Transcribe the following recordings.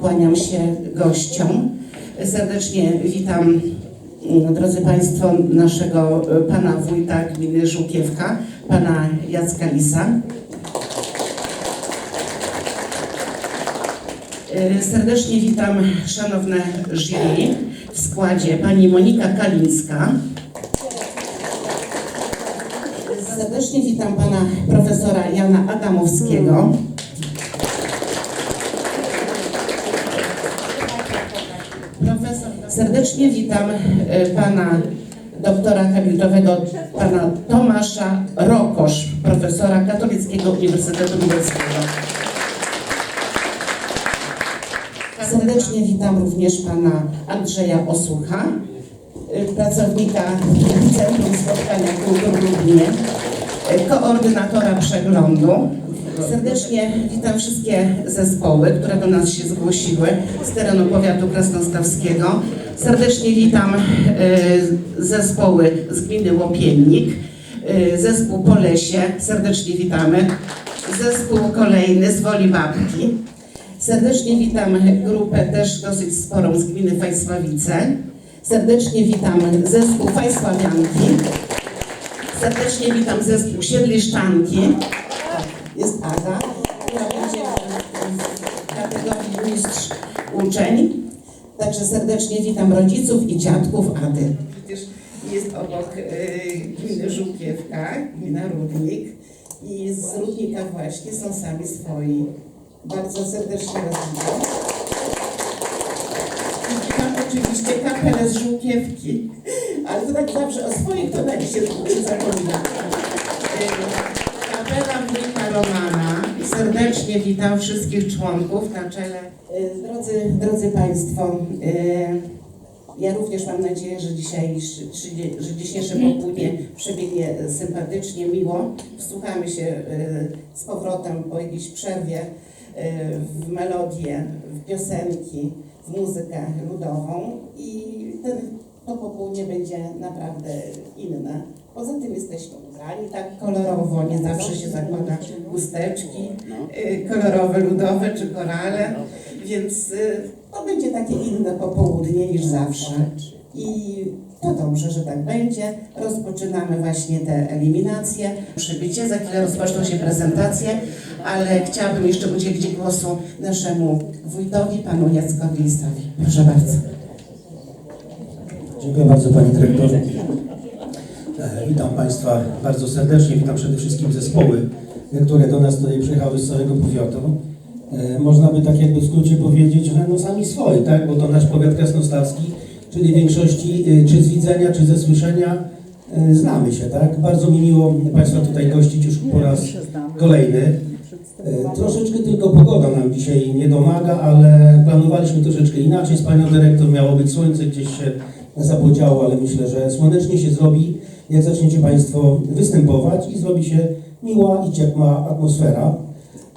kłaniam się gościom. Serdecznie witam, mm, drodzy Państwo, naszego e, pana wójta gminy Żółkiewka, pana Jacka Lisa. E, Serdecznie witam szanowne jury w składzie pani Monika Kalińska. Serdecznie witam pana profesora Jana Adamowskiego. Serdecznie witam e, pana doktora habilitowego, pana Tomasza Rokosz, profesora Katolickiego Uniwersytetu Lubelskiego. Serdecznie witam również pana Andrzeja Osłucha, y, pracownika Centrum Spotkania Kultur Lublinie, y, koordynatora przeglądu. Serdecznie witam wszystkie zespoły, które do nas się zgłosiły z terenu powiatu krasnostawskiego. Serdecznie witam y, zespoły z gminy Łopiennik, y, zespół Polesie, serdecznie witamy. Zespół kolejny z Woli Babki. Serdecznie witam grupę też dosyć sporą z gminy Fajsławice. Serdecznie witam zespół Fajsławianki. Serdecznie witam zespół Siedliszczanki. Jest Ada, która będzie w kategorii mistrz uczeń. Także serdecznie witam rodziców i dziadków Ady. Przecież jest obok e, gminy Żółkiewka, gmina Rudnik. I z Rudnika właśnie są sami swoi. Bardzo serdecznie Was witam. Witam oczywiście kapelę z Żółkiewki, ale to tak zawsze o swoich to tak się zapomina. E, Kapela wujka Romana. Serdecznie witam wszystkich członków na czele. E, Drodzy, drodzy Państwo, e, ja również mam nadzieję, że, czy- że dzisiejsze popołudnie przebiegnie sympatycznie, miło. Wsłuchamy się e, z powrotem po jakiejś przerwie w melodię, w piosenki, w muzykę ludową i ten, to popołudnie będzie naprawdę inne. Poza tym jesteśmy ubrani tak kolorowo, nie zawsze się zakłada chusteczki e, kolorowe, ludowe czy korale, więc e, to będzie takie inne popołudnie niż zawsze. I to dobrze, że tak będzie. Rozpoczynamy właśnie te eliminacje. Przybycie, za chwilę rozpoczną się prezentacje, ale chciałabym jeszcze udzielić głosu naszemu wójtowi, panu Jackowi Lisowi. Proszę bardzo. Dziękuję bardzo Pani Dyrektor. E, Witam Państwa bardzo serdecznie. Witam przede wszystkim zespoły, które do nas tutaj przyjechały z całego powiatu. E, Można by tak jakby w skrócie powiedzieć, że no sami swoi, tak? Bo to nasz powiat krasnostawski, czyli większości e, czy z widzenia, czy ze słyszenia znamy się, tak? Bardzo mi miło Państwa tutaj gościć już po raz kolejny. Troszeczkę tylko pogoda nam dzisiaj nie domaga, ale planowaliśmy troszeczkę inaczej. Z Panią Dyrektor miało być słońce, gdzieś się zapodziało, ale myślę, że słonecznie się zrobi, jak zaczniecie Państwo występować i zrobi się miła i ciepła atmosfera.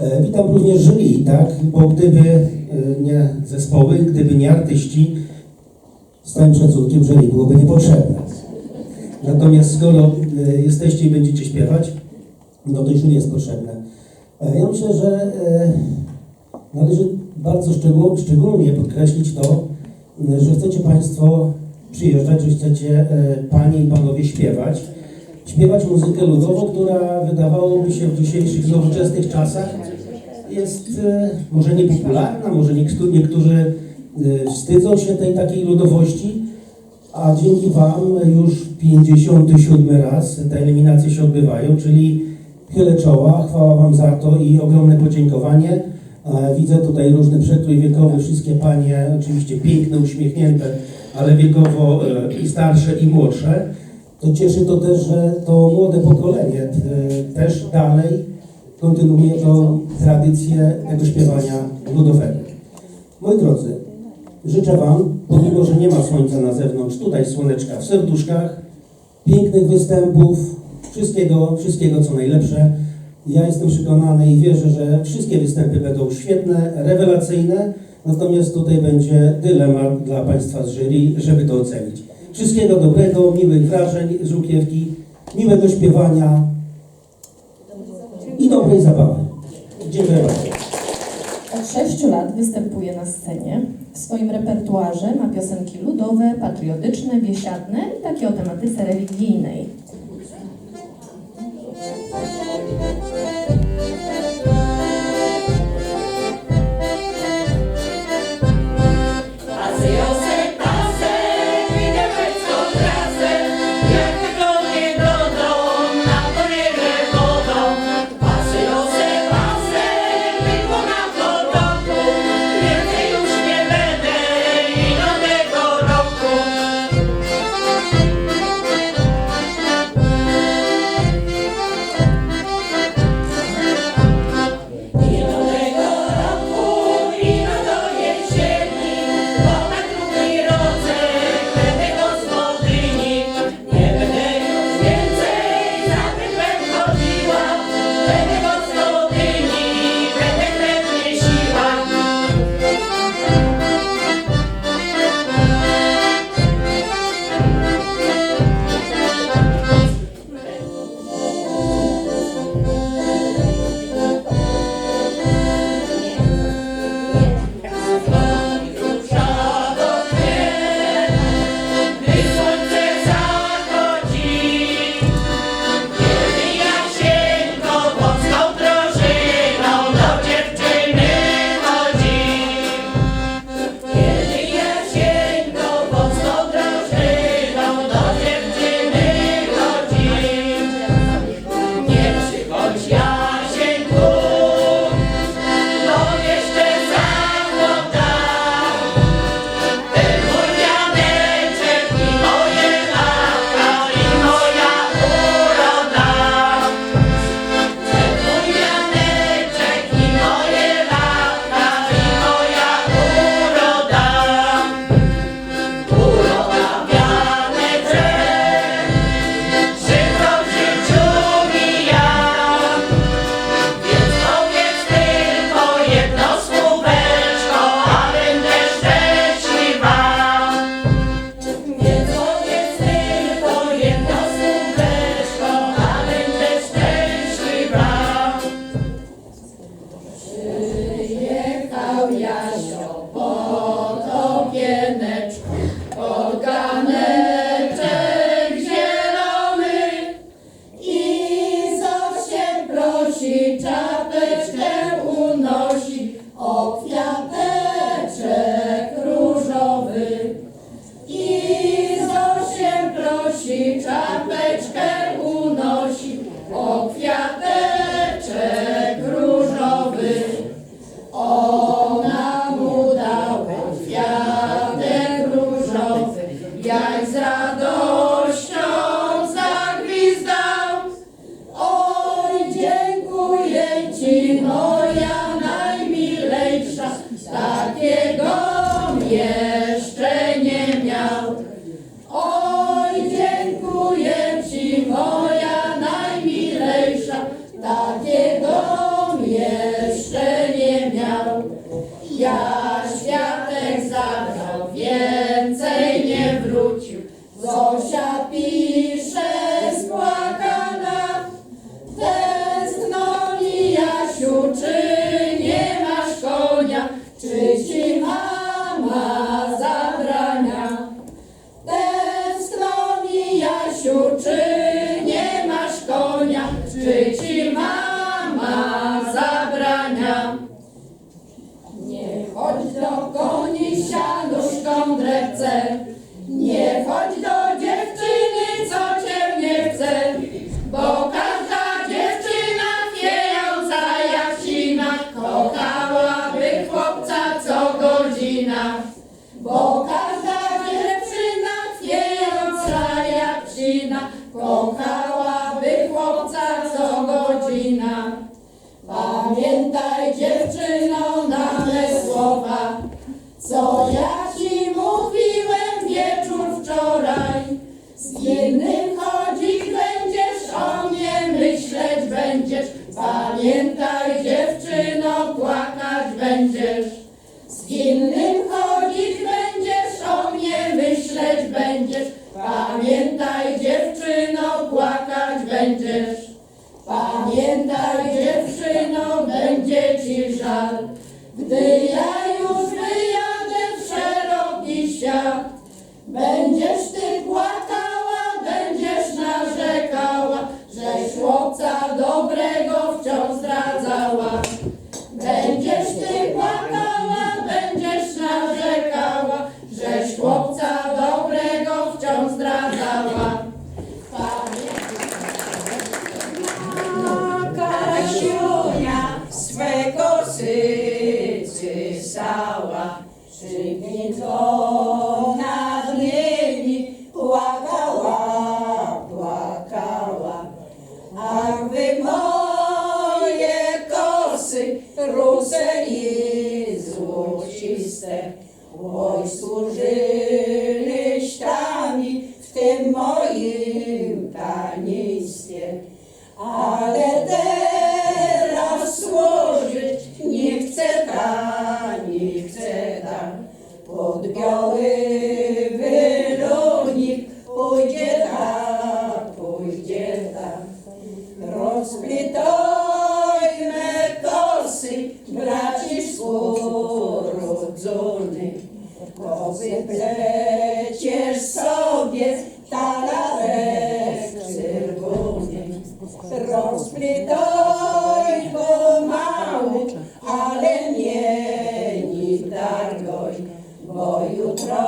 E, Witam również jury, tak? Bo gdyby e, nie zespoły, gdyby nie artyści, z całym szacunkiem jury byłoby niepotrzebne. Natomiast skoro e, jesteście i będziecie śpiewać, no to jury jest potrzebne. Ja myślę, że należy bardzo szczegół, szczególnie podkreślić to, że chcecie Państwo przyjeżdżać, że chcecie e, Panie i Panowie śpiewać. Śpiewać muzykę ludową, która wydawałoby się w dzisiejszych nowoczesnych czasach jest e, może niepopularna, może niektórzy, niektórzy e, wstydzą się tej takiej ludowości, a dzięki Wam już 57 raz te eliminacje się odbywają, czyli chylę czoła, chwała Wam za to i ogromne podziękowanie. E, Widzę tutaj różny przekrój wiekowy, wszystkie Panie oczywiście piękne, uśmiechnięte, ale wiekowo e, i starsze i młodsze. To cieszy to też, że to młode pokolenie e, też dalej kontynuuje tą tradycję tego śpiewania ludowego. Moi drodzy, życzę Wam, pomimo że nie ma słońca na zewnątrz, tutaj słoneczka w serduszkach, pięknych występów, wszystkiego, wszystkiego co najlepsze. Ja jestem przekonany i wierzę, że wszystkie występy będą świetne, rewelacyjne, natomiast tutaj będzie dylemat dla Państwa z jury, żeby to ocenić. Wszystkiego dobrego, miłych wrażeń z Żółkiewki, miłego śpiewania i dobrej zabawy. Dziękuję bardzo. Od sześciu lat występuje na scenie. W swoim repertuarze ma piosenki ludowe, patriotyczne, biesiadne i takie o tematyce religijnej. Oh. Wypleciesz sobie talarek czerwony, rozplitoj go mały, ale nie nitargoj, bo jutro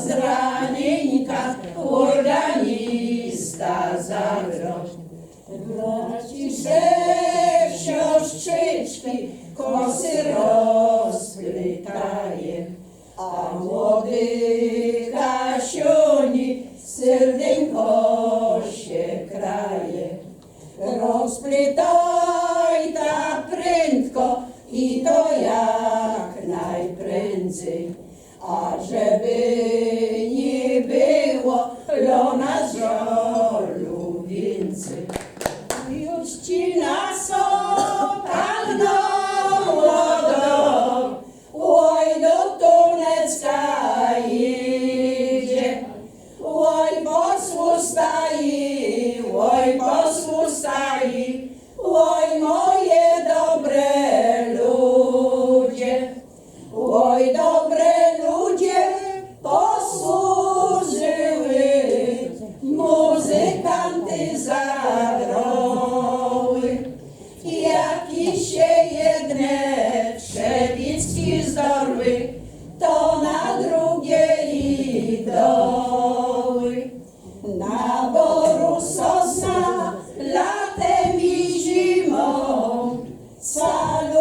z ranienka organista zagroź. Braciszek, 有难求。Father.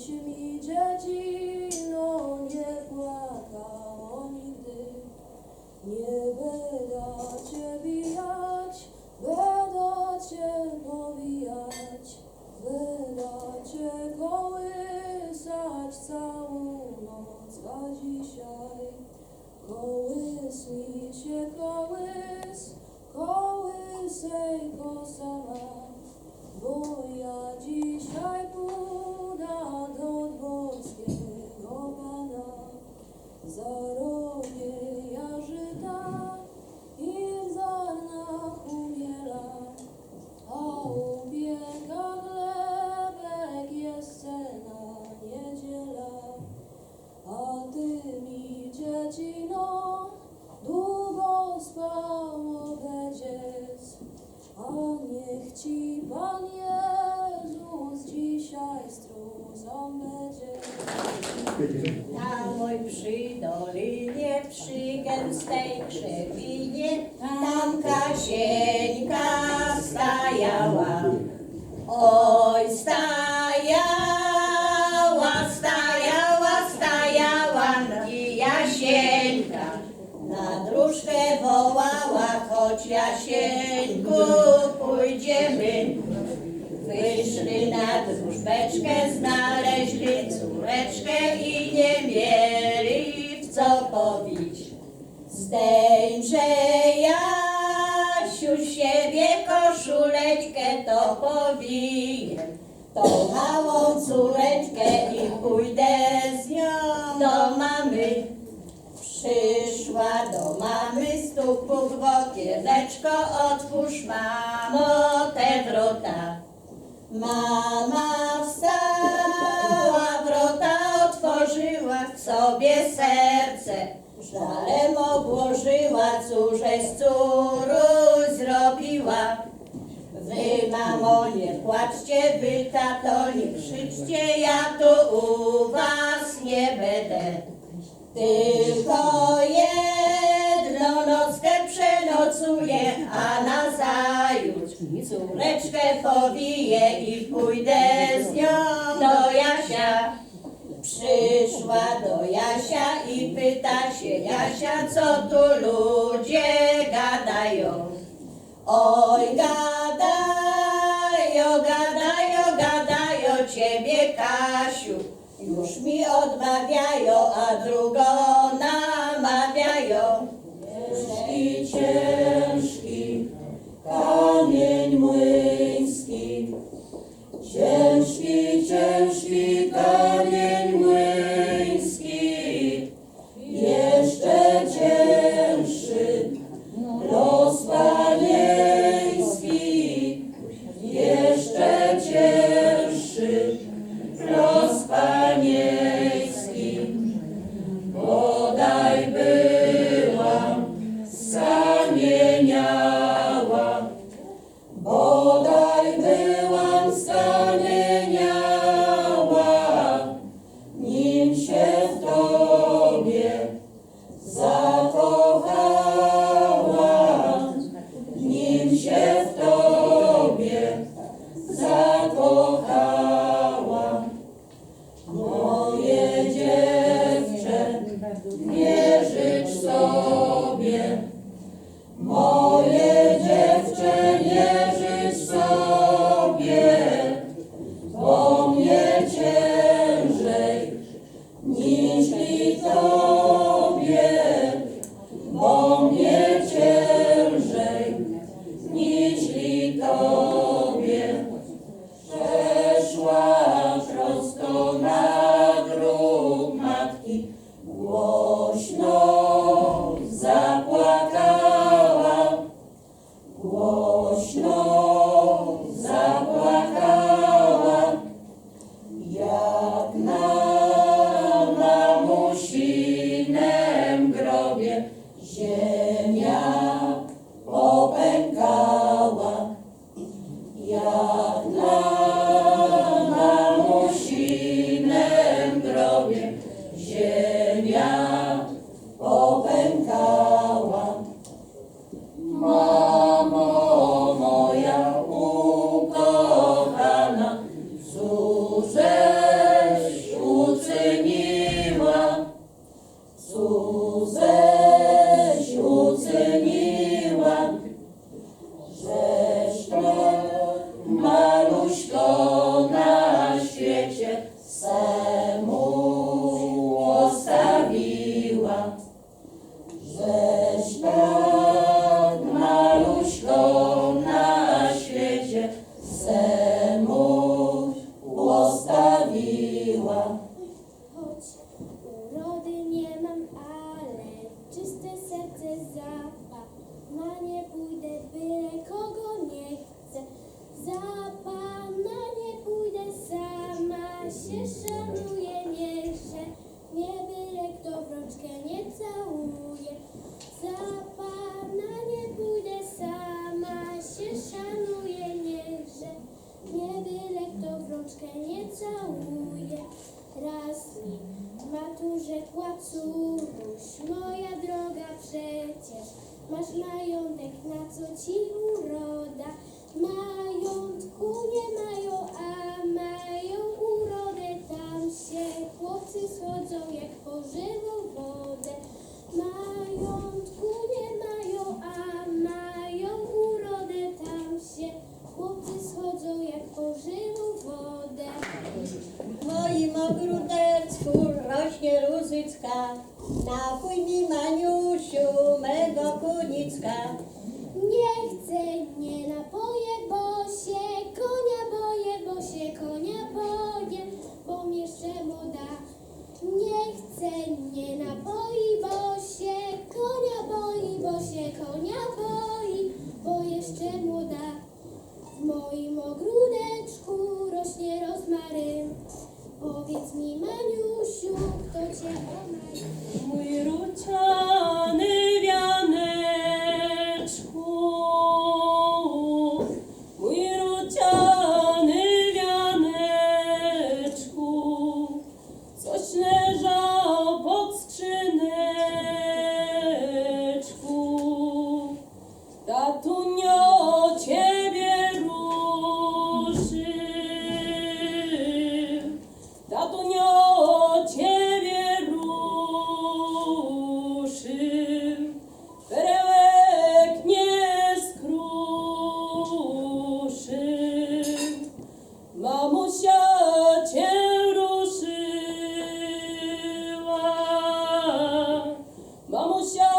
Deixe-me te Pan Jezus dzisiaj struzą będzie. Na moj przy dolinie, przy gęstej krzewi małą córeczkę i pójdę z nią do mamy. Przyszła do mamy stuków w okieneczko, otwórz mamo te wrota. Mama wstała, wrota otworzyła w sobie serce. Żalem obłożyła, córześ córuś zrobiła. Wy mamo nie płaczcie, wy tato nie krzyczcie, ja tu u was nie będę. Tylko jedną nockę przenocuję, a na zajutrz córeczkę powiję i pójdę z nią do Jasia. Przyszła do Jasia i pyta się Jasia, co tu ludzie gadają. Oj, gadają. mi odmawiają, a drugo na przecież masz majątek, na co ci uroda? Majątku nie mają, a mają urodę, tam się chłopcy schodzą jak pożywą wodę. 또 지나가 물로 쳐 Vamos, chão!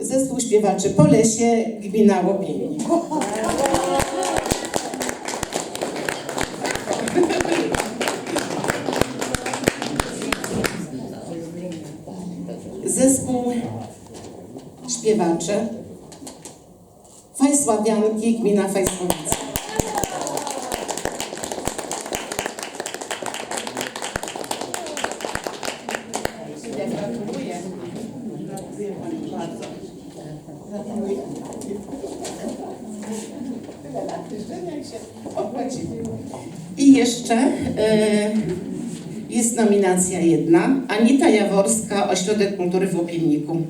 Zespół śpiewaczy Polesie, gmina Łopiennik. Zespół śpiewaczy Fajsławianki, gmina Fajsławice. Gratuluję. Gratuluję Pani bardzo. Gratuluję. Tyle lat jeszcze, jak się opłaciły. I jeszcze e, jest nominacja jedna. Anita Jaworska, Ośrodek Kultury w Łopienniku.